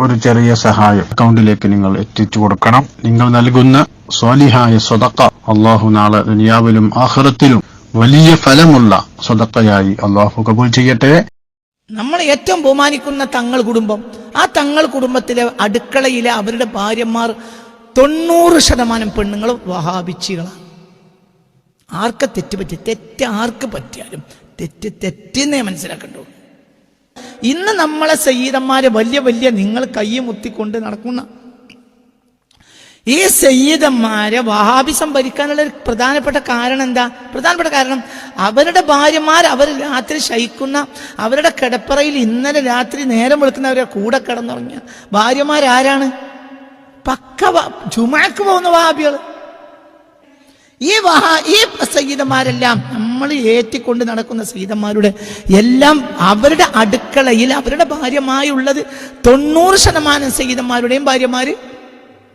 ഒരു ചെറിയ സഹായം. അക്കൗണ്ടിലേക്ക് നിങ്ങൾ എത്തിച്ചു കൊടുക്കണം. നിങ്ങൾ നൽകുന്ന സ്വാലിഹായ സ്വതക്ക അള്ളാഹു നാളെ ദുനിയാവിലും ആഹ്റത്തിലും വലിയ ഫലമുള്ള സ്വതക്കയായി അള്ളാഹു കബൂൽ ചെയ്യട്ടെ. നമ്മൾ ഏറ്റവും ബഹുമാനിക്കുന്ന തങ്ങൾ കുടുംബം. ആ തങ്ങൾ കുടുംബത്തിലെ അടുക്കളയിലെ അവരുടെ ഭാര്യമാർ തൊണ്ണൂറ് ശതമാനം പെണ്ണുങ്ങൾ വഹാബിച്ചികളാണ്. ആർക്ക് തെറ്റ് പറ്റി തെറ്റ് ആർക്ക് പറ്റിയാലും തെറ്റ് തെറ്റെന്നേ മനസ്സിലാക്കണ്ടുള്ളൂ ഇന്ന് നമ്മളെ സയ്യിദന്മാരെ വലിയ വലിയ നിങ്ങൾ കൈ മുത്തിക്കൊണ്ട് നടക്കുന്ന ഈ സയ്യിദന്മാരെ വഹാബിസം ഭരിക്കാനുള്ള ഒരു പ്രധാനപ്പെട്ട കാരണം എന്താ? പ്രധാനപ്പെട്ട കാരണം അവരുടെ ഭാര്യമാർ അവർ രാത്രി ശയിക്കുന്ന അവരുടെ കിടപ്പറയിൽ ഇന്നലെ രാത്രി നേരം വെളുക്കുന്നവരെ കൂടെ കിടന്നുറങ്ങിയ ഭാര്യമാരാരാണ് പക്ക ചുമക്ക് പോകുന്ന വഹാബികൾ ഈ വഹാ ഈ സയ്യിദന്മാരെല്ലാം നമ്മൾ ഏറ്റിക്കൊണ്ട് നടക്കുന്ന സയ്യിദന്മാരുടെ എല്ലാം അവരുടെ അടുക്കളയിൽ അവരുടെ ഭാര്യമായുള്ളത് തൊണ്ണൂറ് ശതമാനം സഹിതന്മാരുടെയും ഭാര്യമാര്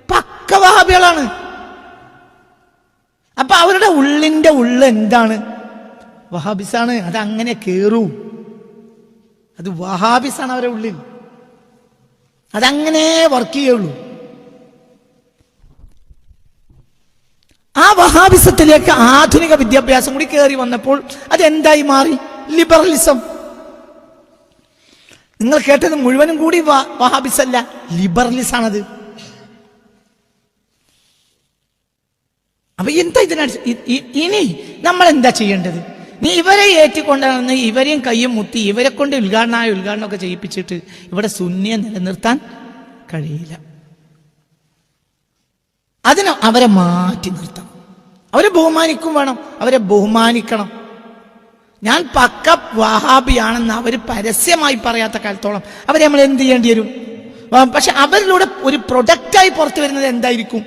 പക്ക വഹാബികളാണ് അപ്പൊ അവരുടെ ഉള്ളിന്റെ ഉള്ള് എന്താണ്? വഹാബിസാണ് അത് അങ്ങനെ കേറൂ. അത് വഹാബിസാണ് അവരുടെ ഉള്ളിൽ. അതങ്ങനെ വർക്ക് ചെയ്യുള്ളൂ ആ വഹാബിസത്തിലേക്ക് ആധുനിക വിദ്യാഭ്യാസം കൂടി കയറി വന്നപ്പോൾ അത് എന്തായി മാറി? ലിബറലിസം നിങ്ങൾ കേട്ടത് മുഴുവനും കൂടി വഹാബിസ് അല്ല ലിബറലിസ് ആണത്. അപ്പൊ എന്താ ഇതിനടിച്ച് ഇ- ഇ- ഇനി നമ്മൾ എന്താ ചെയ്യേണ്ടത്? നീ ഇവരെ ഏറ്റിക്കൊണ്ടാണെന്ന് ഇവരെയും കയ്യും മുത്തി ഇവരെ കൊണ്ട് ഉദ്ഘാടനമായ ഉദ്ഘാടനമൊക്കെ ചെയ്യിപ്പിച്ചിട്ട് ഇവിടെ സുന്നിയെ നിലനിർത്താൻ കഴിയില്ല. അതിന് അവരെ മാറ്റി നിർത്തണം. അവരെ ബഹുമാനിക്കും വേണം. അവരെ ബഹുമാനിക്കണം. ഞാൻ പക്ക വഹാബിയാണെന്ന് അവർ പരസ്യമായി പറയാത്ത കാലത്തോളം അവരെ നമ്മൾ എന്ത് ചെയ്യേണ്ടി വരും? പക്ഷെ അവരിലൂടെ ഒരു പ്രൊഡക്റ്റായി പുറത്തു വരുന്നത് എന്തായിരിക്കും?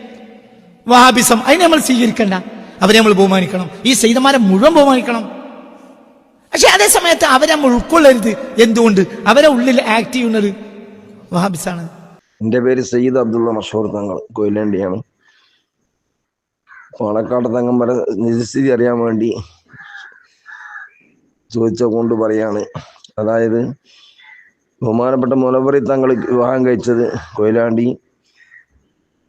വഹാബിസം. അതിനെ നമ്മൾ സ്വീകരിക്കണ്ട. അവരെ നമ്മൾ ബഹുമാനിക്കണം. ഈ സൈതന്മാരെ മുഴുവൻ ബഹുമാനിക്കണം. പക്ഷെ അതേ സമയത്ത് അവരെ നമ്മൾ ഉൾക്കൊള്ളരുത്. എന്തുകൊണ്ട്? അവരെ ഉള്ളിൽ ആക്ട് ചെയ്യുന്നത് വഹാബിസാണ്. എന്റെ പേര് സയ്യിദ് അബ്ദുള്ള മഷൂർ തങ്ങൾ കൊയിലേണ്ടിയാണ്. പാണക്കാട് തങ്ങം വരെ നിജസ്ഥിതി അറിയാൻ വേണ്ടി ചോദിച്ച കൊണ്ട് പറയാണ്. അതായത് ബഹുമാനപ്പെട്ട മുലവറി തങ്ങൾ വിവാഹം കഴിച്ചത് കൊയിലാണ്ടി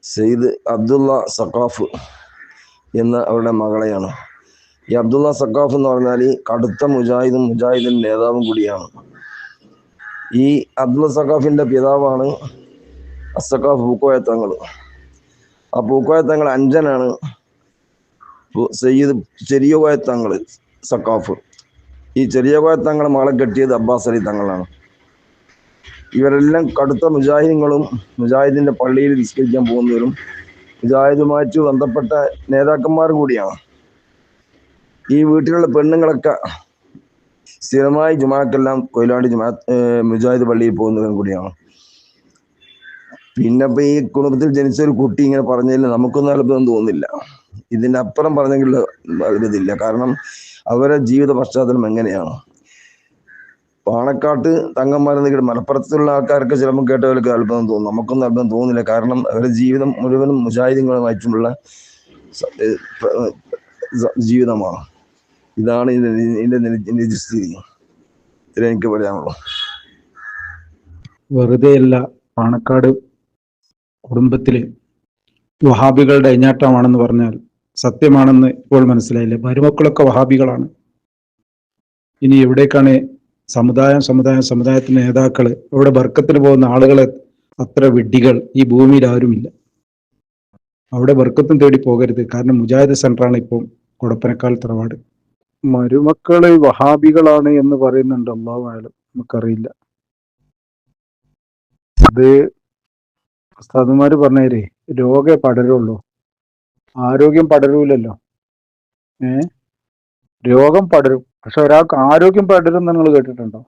സെയ്ദ് അബ്ദുള്ള സഖാഫ് എന്ന അവരുടെ മകളെയാണ്. ഈ അബ്ദുള്ള സഖാഫ് എന്ന് പറഞ്ഞാൽ കടുത്ത മുജാഹിദും മുജാഹിദിന്റെ നേതാവും കൂടിയാണ്. ഈ അബ്ദുള്ള സഖാഫിന്റെ പിതാവാണ് അസഖാഫ് പൂക്കോയ തങ്ങൾ. ആ പൂക്കോയ തങ്ങൾ അഞ്ചനാണ്. സയ്യിദ് ചെറിയ തങ്ങൾ സഖാഫ്. ഈ ചെറിയ കോയ തങ്ങളെ മകളെ കെട്ടിയത് അബ്ബാസ് അലി തങ്ങളാണ്. ഇവരെല്ലാം കടുത്ത മുജാഹിദുകളും മുജാഹിദിന്റെ പള്ളിയിൽ നിസ്കരിക്കാൻ പോകുന്നവരും മുജാഹിദുമായിട്ട് ബന്ധപ്പെട്ട നേതാക്കന്മാർ കൂടിയാണ്. ഈ വീട്ടിലുള്ള പെണ്ണുങ്ങളൊക്കെ സ്ഥിരമായി ജുമാക്കെല്ലാം കൊയിലാണ്ടി ജുമാ മുജാഹിദ് പള്ളിയിൽ പോകുന്നവരും കൂടിയാണ്. പിന്നെ ഇപ്പൊ ഈ കുടുംബത്തിൽ ജനിച്ച ഒരു കുട്ടി ഇങ്ങനെ പറഞ്ഞതിൽ നമുക്കൊന്നും അത്ഭുതം തോന്നുന്നില്ല. ഇതിന്റെ അപ്പുറം പറഞ്ഞെങ്കിൽ അത്ഭുതമില്ല കാരണം അവരുടെ ജീവിത പശ്ചാത്തലം എങ്ങനെയാണ്? പാണക്കാട്ട് തങ്ങന്മാരെന്ന് കേട്ട് മലപ്പുറത്തുള്ള ആൾക്കാർക്ക് ചിലപ്പോൾ കേട്ടവർക്ക് അത്ഭുതം തോന്നും. നമുക്കൊന്നും അത്ഭുതം തോന്നുന്നില്ല കാരണം അവരുടെ ജീവിതം മുഴുവനും സ- ജീവിതമാണ്. ഇതാണ് നിജ- നിജസ്ഥിതി ഇത്രേ എനിക്ക് പറയാനുള്ളൂ. വെറുതെയല്ല പാണക്കാട് കുടുംബത്തിലെ വഹാബികളുടെ അഴിഞ്ഞാട്ടമാണെന്ന് പറഞ്ഞാൽ സത്യമാണെന്ന് ഇപ്പോൾ മനസ്സിലായില്ല. മരുമക്കളൊക്കെ വഹാബികളാണ്. ഇനി എവിടേക്കാണ് സമുദായം സമുദായം സമുദായത്തിന് നേതാക്കൾ അവിടെ ബർക്കത്തിന് പോകുന്ന ആളുകളെ അത്ര വിഡ്ഢികൾ ഈ ഭൂമിയിൽ ആരുമില്ല. അവിടെ ബർക്കത്തും തേടി പോകരുത്. കാരണം മുജാഹിദ് സെന്ററാണ് ഇപ്പോൾ കൊടപ്പനക്കാൽ തറവാട് മരുമക്കൾ വഹാബികളാണ് എന്ന് പറയുന്നുണ്ട് അള്ളാഹു ആയാലും നമുക്കറിയില്ല. അത് ഉസ്താദുമാര് പറഞ്ഞേരേ രോഗേ പടരുള്ളൂ. ആരോഗ്യം പടരൂലല്ലോ. ഏ? രോഗം പടരും. പക്ഷെ ഒരാൾക്ക് ആരോഗ്യം പടരും നിങ്ങൾ കേട്ടിട്ടുണ്ടോ?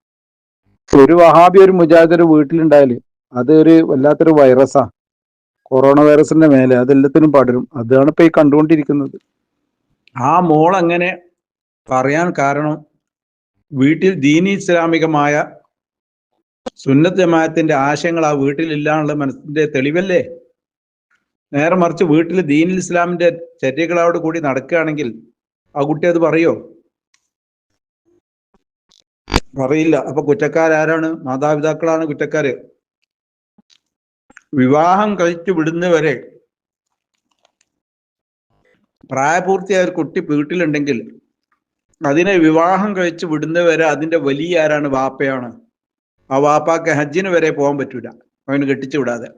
ഒരു വഹാബി ഒരു മുജാഹിദ് ഒരു വീട്ടിലുണ്ടായാൽ അത് ഒരു വല്ലാത്തൊരു വൈറസാ കൊറോണ വൈറസിന്റെ മേലെ അതെല്ലാത്തിനും പടരും. അതാണ് ഇപ്പൊ ഈ കണ്ടുകൊണ്ടിരിക്കുന്നത്. ആ മോൾ അങ്ങനെ പറയാൻ കാരണം വീട്ടിൽ ദീനി ഇസ്ലാമികമായ സുന്നത്ത് ജമാഅത്തിന്റെ ആശയങ്ങൾ ആ വീട്ടിൽ ഇല്ലാനുള്ള മനസ്സിന്റെ തെളിവല്ലേ? നേരെ മറിച്ച് വീട്ടിൽ ദീനിൽ ഇസ്ലാമിന്റെ ചര്യകളോട് കൂടി നടക്കുകയാണെങ്കിൽ ആ കുട്ടി അത് പറയോ? പറയില്ല. അപ്പൊ കുറ്റക്കാരാരാണ്? മാതാപിതാക്കളാണ് കുറ്റക്കാര്. വിവാഹം കഴിച്ചു വിടുന്നവരെ പ്രായപൂർത്തിയായ ഒരു കുട്ടി വീട്ടിലുണ്ടെങ്കിൽ അതിനെ വിവാഹം കഴിച്ച് വിടുന്നവരെ അതിന്റെ വലിയ ആരാണ്? വാപ്പയാണ്. ആ വാപ്പാക്ക് ഹജ്ജിന് വരെ പോകാൻ പറ്റൂല. അവന് കെട്ടിച്ചു വിടാതെ.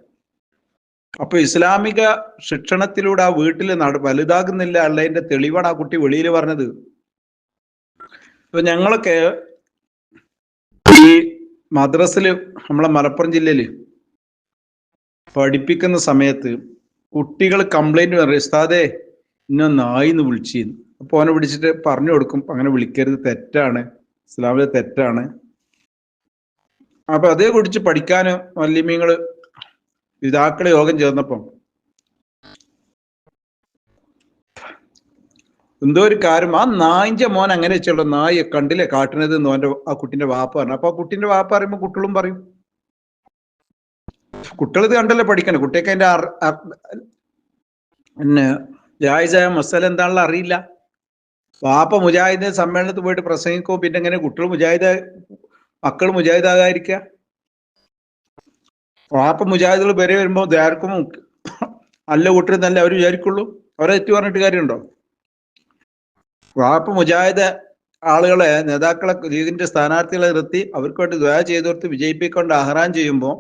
അപ്പൊ ഇസ്ലാമിക ശിക്ഷണത്തിലൂടെ ആ വീട്ടിൽ നട വലുതാകുന്നില്ല അള്ളതിന്റെ തെളിവാണ് ആ കുട്ടി വെളിയിൽ പറഞ്ഞത്. ഇപ്പൊ ഞങ്ങളൊക്കെ ഈ മദ്രസിൽ നമ്മളെ മലപ്പുറം ജില്ലയിൽ പഠിപ്പിക്കുന്ന സമയത്ത് കുട്ടികൾ കംപ്ലൈന്റ് പറയും ഉസ്താദേ ഇന്ന നായിന്ന് വിളിച്ചിരുന്നു അപ്പൊ അവനെ വിളിച്ചിട്ട് പറഞ്ഞു കൊടുക്കും. അങ്ങനെ വിളിക്കരുത്. തെറ്റാണ്. ഇസ്ലാമിലെ തെറ്റാണ്. അപ്പൊ അതേ കുറിച്ച് പഠിക്കാനും വല്യമ്മീങ്ങൾ പിതാക്കൾ യോഗം ചേർന്നപ്പം എന്തോ ഒരു കാര്യം ആ നായിന്റെ മോൻ അങ്ങനെ വെച്ചുള്ള നായ കണ്ടില്ലേ കാട്ടുന്നത് എന്ന് അവന്റെ ആ കുട്ടിന്റെ വാപ്പ പറഞ്ഞു. അപ്പൊ ആ കുട്ടിന്റെ വാപ്പ പറയുമ്പോ കുട്ടികളും പറയും. കുട്ടികൾ ഇത് കണ്ടല്ലേ പഠിക്കണം? കുട്ടിയൊക്കെ അതിന്റെ പിന്നെ ജായിസായ മസാല എന്താണെന്ന് അറിയില്ല. വാപ്പ മുജാഹിദ് സമ്മേളനത്തിൽ പോയിട്ട് പ്രസംഗിക്കും പിന്നെ എങ്ങനെ കുട്ടികൾ മുജാഹിദ് മക്കൾ മുജാഹിദാകാതിരിക്കുക വാപ്പ മുജാഹിദുകൾ വരെ വരുമ്പോൾ ദ്വാരക്കും അല്ല കൂട്ടരും നല്ല അവർ വിചാരിക്കുള്ളൂ. അവരെ തെറ്റു പറഞ്ഞിട്ട് കാര്യമുണ്ടോ? വാപ്പ മുജാഹിദ് ആളുകളെ നേതാക്കളെ ലീഗിന്റെ സ്ഥാനാർത്ഥികളെ നിർത്തി അവർക്ക് വേണ്ടി ദ്വയ ചെയ്തോർത്ത് വിജയിപ്പിക്കൊണ്ട് അഹ്റാൻ ചെയ്യുമ്പോൾ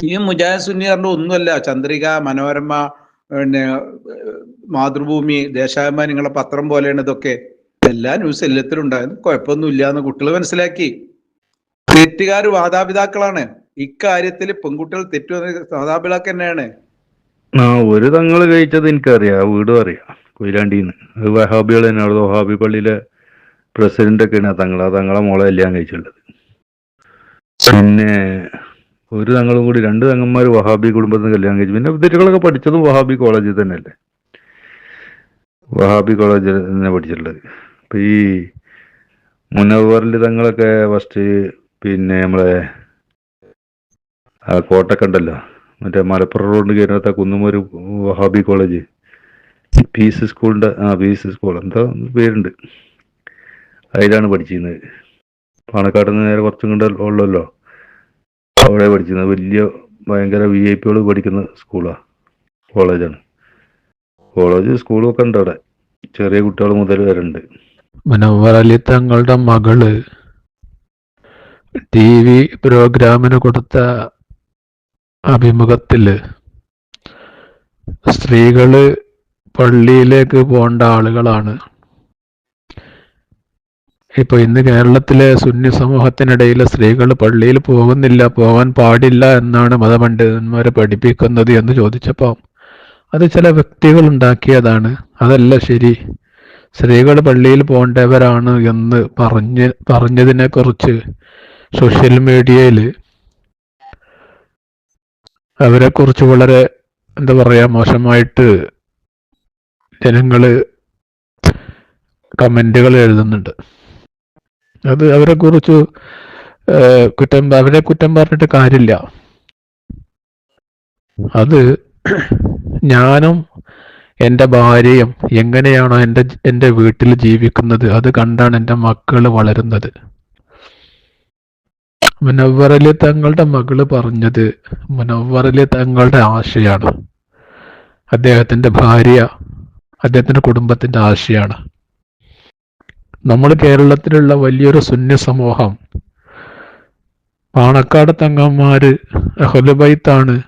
ഈ മുജാഹിദ് സുന്നി പറഞ്ഞ ഒന്നുമല്ല. ചന്ദ്രിക മനോരമ പിന്നെ മാതൃഭൂമി ദേശാഭിമാനി നിങ്ങളെ പത്രം പോലെയാണ് ഇതൊക്കെ. എല്ലാ ന്യൂസ് എല്ലാത്തിലും ഉണ്ടായിരുന്നു. കുഴപ്പമൊന്നുമില്ല എന്ന് കുട്ടികൾ മനസ്സിലാക്കി. തെറ്റുകാർ മാതാപിതാക്കളാണ്. ഇക്കാര്യത്തിൽ പെൺകുട്ടികൾ തെറ്റു മാതാപിതാക്കൾ തന്നെയാണ്. ആ ഒരു തങ്ങൾ കഴിച്ചത് എനിക്കറിയാം. വീടും അറിയാം. കൊയിലാണ്ടിന്ന്. അത് വഹാബികൾ തന്നെയാണ് വഹാബി പള്ളിയിലെ പ്രസിഡന്റ് ഒക്കെയാണ്. ആ തങ്ങൾ ആ തങ്ങളെ മോളെ കല്യാണം കഴിച്ചുള്ളത് പിന്നെ ഒരു തങ്ങളും കൂടി രണ്ട് തങ്ങന്മാർ വഹാബി കുടുംബത്തിൽ നിന്ന് കല്യാണം കഴിച്ചു. പിന്നെ വിദ്യാർത്ഥികളൊക്കെ പഠിച്ചതും വഹാബി കോളേജിൽ തന്നെയല്ലേ? വഹാബി കോളേജിൽ തന്നെ പഠിച്ചിട്ടുള്ളത്. അപ്പൊ ഈ മുനവറിൽ തങ്ങളൊക്കെ ഫസ്റ്റ് പിന്നെ നമ്മളെ ആ കോട്ടൊക്കെ ഉണ്ടല്ലോ. മറ്റേ Malappuram road കയറിനകത്ത് Kunnumoor Wahabi college P C സ്കൂളിന്റെ ആ പി സി സ്കൂൾ എന്താ പേരുണ്ട്. അതിലാണ് പഠിച്ചിരുന്നത്. പാണക്കാട് നിന്ന് നേരെ കുറച്ചും കൂടെ ഉള്ളല്ലോ. അവിടെ പഠിച്ചിരുന്നത്. വലിയ ഭയങ്കര വി ഐ പികൾ പഠിക്കുന്ന സ്കൂളാണ് കോളേജാണ് കോളേജ് സ്കൂളും ഒക്കെ ഉണ്ട് അവിടെ. ചെറിയ കുട്ടികൾ മുതൽ വരെ ഉണ്ട് മുനവ്വർ അലി തങ്ങളുടെ മകൾ ടി വി പ്രോഗ്രാമിന് കൊടുത്ത അഭിമുഖത്തിൽ സ്ത്രീകൾ പള്ളിയിലേക്ക് പോണ്ട ആളുകളാണ്. ഇപ്പൊ ഇന്ന് കേരളത്തിലെ സുന്നി സമൂഹത്തിനിടയിലെ സ്ത്രീകൾ പള്ളിയിൽ പോകുന്നില്ല പോകാൻ പാടില്ല എന്നാണ് മതപണ്ഡിതന്മാരെ പഠിപ്പിക്കുന്നത് എന്ന് ചോദിച്ചപ്പോൾ അത് ചില വ്യക്തികൾ ഉണ്ടാക്കിയതാണ്. അതല്ല ശരി സ്ത്രീകൾ പള്ളിയിൽ പോകേണ്ടവരാണ് എന്ന് പറഞ്ഞ് പറഞ്ഞതിനെ കുറിച്ച് സോഷ്യൽ മീഡിയയിൽ അവരെക്കുറിച്ച് വളരെ എന്താ പറയാ മോശമായിട്ട് ജനങ്ങൾ കമന്റുകൾ എഴുതുന്നുണ്ട്. അത് അവരെ കുറിച്ച് കുറ്റം അവരെ കുറ്റം പറഞ്ഞിട്ട് കാര്യമില്ല. അത് ഞാനും എന്റെ ഭാര്യയും എങ്ങനെയാണോ എന്റെ എന്റെ വീട്ടിൽ ജീവിക്കുന്നത് അത് കണ്ടാണ് എന്റെ മക്കൾ വളരുന്നത്. മുനവ്വറലി തങ്ങളുടെ മകൾ പറഞ്ഞത് മുനവറിൽ തങ്ങളുടെ ആശയാണ്. അദ്ദേഹത്തിന്റെ ഭാര്യ അദ്ദേഹത്തിന്റെ കുടുംബത്തിന്റെ ആശയാണ്. നമ്മൾ കേരളത്തിലുള്ള വലിയൊരു സുന്നി സമൂഹം. പാണക്കാട് തങ്ങന്മാര് അഹലുബൈത്താണ്.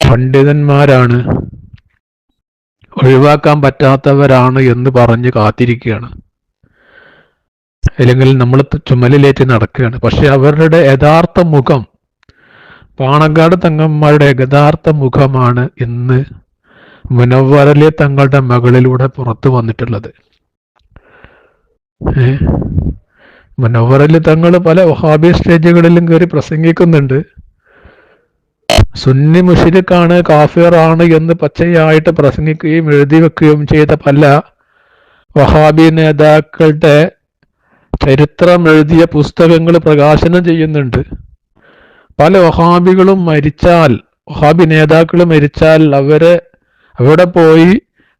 പണ്ഡിതന്മാരാണ്. ഒഴിവാക്കാൻ പറ്റാത്തവരാണ് എന്ന് പറഞ്ഞ് കാത്തിരിക്കുകയാണ്. അല്ലെങ്കിൽ നമ്മൾ ചുമലിലേറ്റ് നടക്കുകയാണ്. പക്ഷെ അവരുടെ യഥാർത്ഥ മുഖം പാണക്കാട് തങ്ങന്മാരുടെ യഥാർത്ഥ മുഖമാണ് ഇന്ന് മുനവ്വറലി തങ്ങളുടെ മകളിലൂടെ പുറത്തു വന്നിട്ടുള്ളത്. ഏ? മുനവ്വറലി തങ്ങൾ പല വഹാബി സ്റ്റേജുകളിലും കയറി പ്രസംഗിക്കുന്നുണ്ട്. സുന്നി മുഷിരിക്കാണ് കാഫിറാണ് എന്ന് പച്ചയായിട്ട് പ്രസംഗിക്കുകയും എഴുതി വെക്കുകയും ചെയ്ത പല വഹാബി നേതാക്കളുടെ ചരിത്രം എഴുതിയ പുസ്തകങ്ങൾ പ്രകാശനം ചെയ്യുന്നുണ്ട്. പല വഹാബികളും മരിച്ചാൽ വഹാബി നേതാക്കൾ മരിച്ചാൽ അവരെ അവിടെ പോയി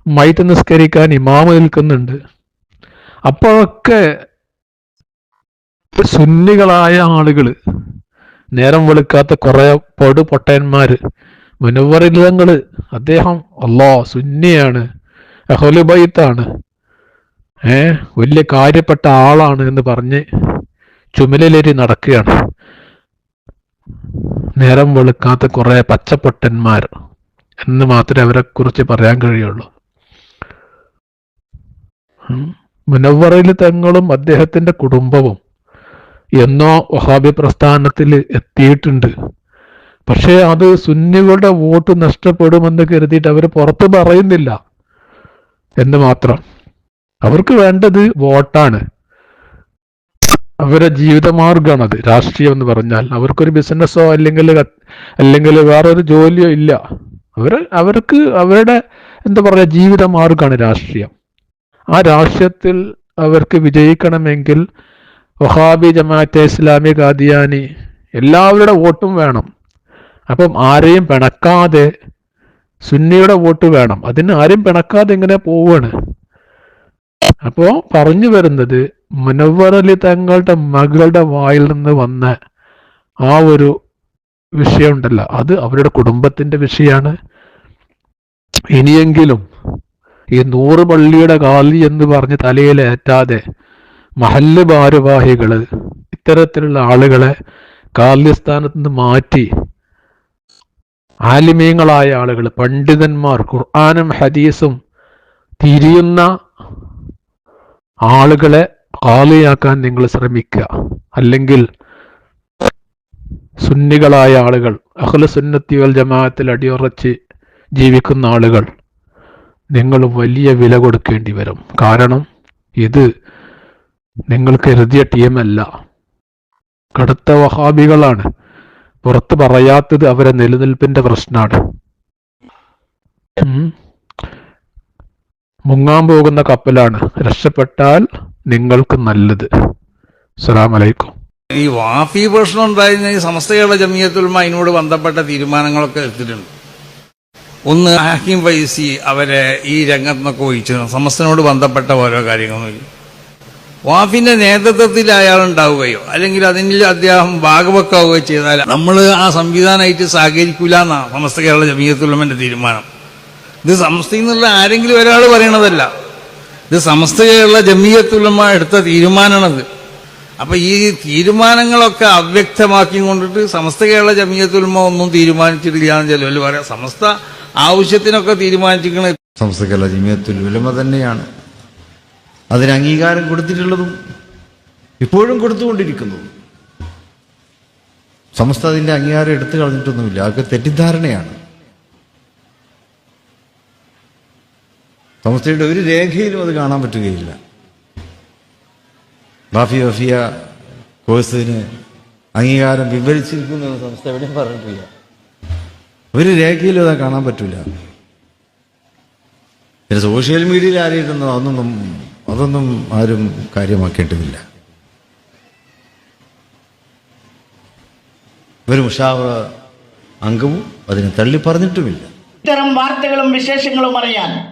മൈത്ത് നിസ്കരിക്കാൻ ഇമാമ നിൽക്കുന്നുണ്ട്. അപ്പോഴൊക്കെ സുന്നികളായ ആളുകൾ നേരം വെളുക്കാത്ത കുറെ പടു പൊട്ടന്മാര് മുനവറിലങ്ങൾ അദ്ദേഹം അല്ലോ സുന്നിയാണ് അഹലുബൈത്താണ്. ഏ? വലിയ കാര്യപ്പെട്ട ആളാണ് എന്ന് പറഞ്ഞ് ചുമലിലേരി നടക്കുകയാണ്. നേരം വെളുക്കാത്ത കുറെ പച്ചപ്പൊട്ടന്മാർ എന്ന് മാത്രമേ അവരെ കുറിച്ച് പറയാൻ കഴിയുള്ളൂ. മുനവറയിൽ തങ്ങളും അദ്ദേഹത്തിന്റെ കുടുംബവും എന്നോ വഹാബി പ്രസ്ഥാനത്തിൽ എത്തിയിട്ടുണ്ട്. പക്ഷേ അത് സുന്നികളുടെ വോട്ട് നഷ്ടപ്പെടുമെന്ന് കരുതിയിട്ട് അവർ പുറത്ത് പറയുന്നില്ല എന്ന് മാത്രം. അവർക്ക് വേണ്ടത് വോട്ടാണ്. അവരുടെ ജീവിതമാർഗമാണത് രാഷ്ട്രീയം എന്ന് പറഞ്ഞാൽ അവർക്കൊരു ബിസിനസ്സോ അല്ലെങ്കിൽ അല്ലെങ്കിൽ വേറൊരു ജോലിയോ ഇല്ല. അവർ അവർക്ക് അവരുടെ എന്താ പറയുക ജീവിതമാർഗമാണ് രാഷ്ട്രീയം. ആ രാഷ്ട്രീയത്തിൽ അവർക്ക് വിജയിക്കണമെങ്കിൽ വഹാബി ജമാഅത്തെ ഇസ്ലാമി ഖാദിയാനി എല്ലാവരുടെ വോട്ടും വേണം. അപ്പം ആരെയും പിണക്കാതെ സുന്നിയുടെ വോട്ട് വേണം. അതിന് ആരും പിണക്കാതെ ഇങ്ങനെ പോവാണ്? അപ്പോ പറഞ്ഞു വരുന്നത് മുനവർ അലി തങ്ങളുടെ മകളുടെ വായിൽ നിന്ന് വന്ന ആ ഒരു വിഷയമുണ്ടല്ലോ. അത് അവരുടെ കുടുംബത്തിന്റെ വിഷയമാണ്. ഇനിയെങ്കിലും ഈ നൂറ് പള്ളിയുടെ കാലി എന്ന് പറഞ്ഞ് തലയിലേറ്റാതെ മഹല്ല് ഭാരവാഹികൾ ഇത്തരത്തിലുള്ള ആളുകളെ കാല്യസ്ഥാനത്ത് നിന്ന് മാറ്റി ആലിമീങ്ങളായ ആളുകൾ പണ്ഡിതന്മാർ ഖുർആാനും ഹദീസും തിരിയുന്ന ആളുകളെ കാലിയാക്കാൻ നിങ്ങൾ ശ്രമിക്കുക. അല്ലെങ്കിൽ സുന്നികളായ ആളുകൾ അഹ്ല സുന്നത്തി വൽ ജമാഅത്തിൽ അടിയുറച്ച് ജീവിക്കുന്ന ആളുകൾ നിങ്ങൾ വലിയ വില കൊടുക്കേണ്ടി വരും. കാരണം ഇത് നിങ്ങൾ കരുതിയ ടീമല്ല കടുത്ത വഹാബികളാണ്. പുറത്ത് പറയാത്തത് അവരെ നിലനിൽപ്പിന്റെ പ്രശ്നമാണ്. മുങ്ങാൻ പോകുന്ന കപ്പലാണ്. രക്ഷപ്പെട്ടാൽ നിങ്ങൾക്ക് നല്ലത്. അസ്സലാമു അലൈക്കും. ഈ വാഫി പ്രശ്നം ഉണ്ടായിരുന്ന ഈ സമസ്തകളുടെ ജമിയത്തുൽമ അതിനോട് ബന്ധപ്പെട്ട തീരുമാനങ്ങളൊക്കെ എടുത്തിട്ടുണ്ട്. ഒന്ന് ഹാക്കിം വൈസി അവരെ ഈ രംഗത്ത് നിന്നൊക്കെ ഒഴിച്ചു. സമസ്തനോട് ബന്ധപ്പെട്ട ഓരോ കാര്യങ്ങളും. വാഫിന്റെ നേതൃത്വത്തിൽ അയാൾ ഉണ്ടാവുകയോ അല്ലെങ്കിൽ അതിനിൽ അദ്ദേഹം ഭാഗവെക്കാവുകയോ ചെയ്താൽ നമ്മൾ ആ സംവിധാനമായിട്ട് സഹകരിക്കൂല എന്നാണ് സമസ്ത കേരള ജമീയത്തുള്ളമന്റെ തീരുമാനം. ഇത് സമസ്തയിൽ നിന്നുള്ള ആരെങ്കിലും ഒരാൾ പറയണതല്ല. ഇത് സമസ്തയുള്ള ജമിയത്തുലമ എടുത്ത തീരുമാനമാണത്. അപ്പൊ ഈ തീരുമാനങ്ങളൊക്കെ അവ്യക്തമാക്കി കൊണ്ടിട്ട് സമസ്ത കേരള ജമീയത്തുലമ ഒന്നും തീരുമാനിച്ചിട്ടില്ല എന്ന് ചിലവർ പറയാം. സമസ്ത ആവശ്യത്തിനൊക്കെ തീരുമാനിച്ചിരിക്കണ സമസ്ത കേരള ജമീയത്തുലമ തന്നെയാണ്. അതിന് അംഗീകാരം കൊടുത്തിട്ടുള്ളതും ഇപ്പോഴും കൊടുത്തുകൊണ്ടിരിക്കുന്നതും. സമസ്ത അതിന്റെ അംഗീകാരം എടുത്തു കളഞ്ഞിട്ടൊന്നുമില്ല. അതൊക്കെ തെറ്റിദ്ധാരണയാണ്. സംസ്ഥയുടെ ഒരു രേഖയിലും അത് കാണാൻ പറ്റുകയില്ല. ബാഫി വഫിയ കോഴ്സിന് അംഗീകാരം വിവരിച്ചിരിക്കുന്നു എന്ന് സംസ്ഥ എവിടെയും പറഞ്ഞിട്ടില്ല. ഒരു രേഖയിലും അത് കാണാൻ പറ്റില്ല പിന്നെ സോഷ്യൽ മീഡിയയിൽ ആരെയിട്ടുന്നോ അതൊന്നും അതൊന്നും ആരും കാര്യമാക്കേണ്ടതില്ല. ഒരു മുഷാവറ അംഗവും അതിനെ തള്ളി പറഞ്ഞിട്ടുമില്ല. ഇത്തരം വാർത്തകളും വിശേഷങ്ങളും അറിയാൻ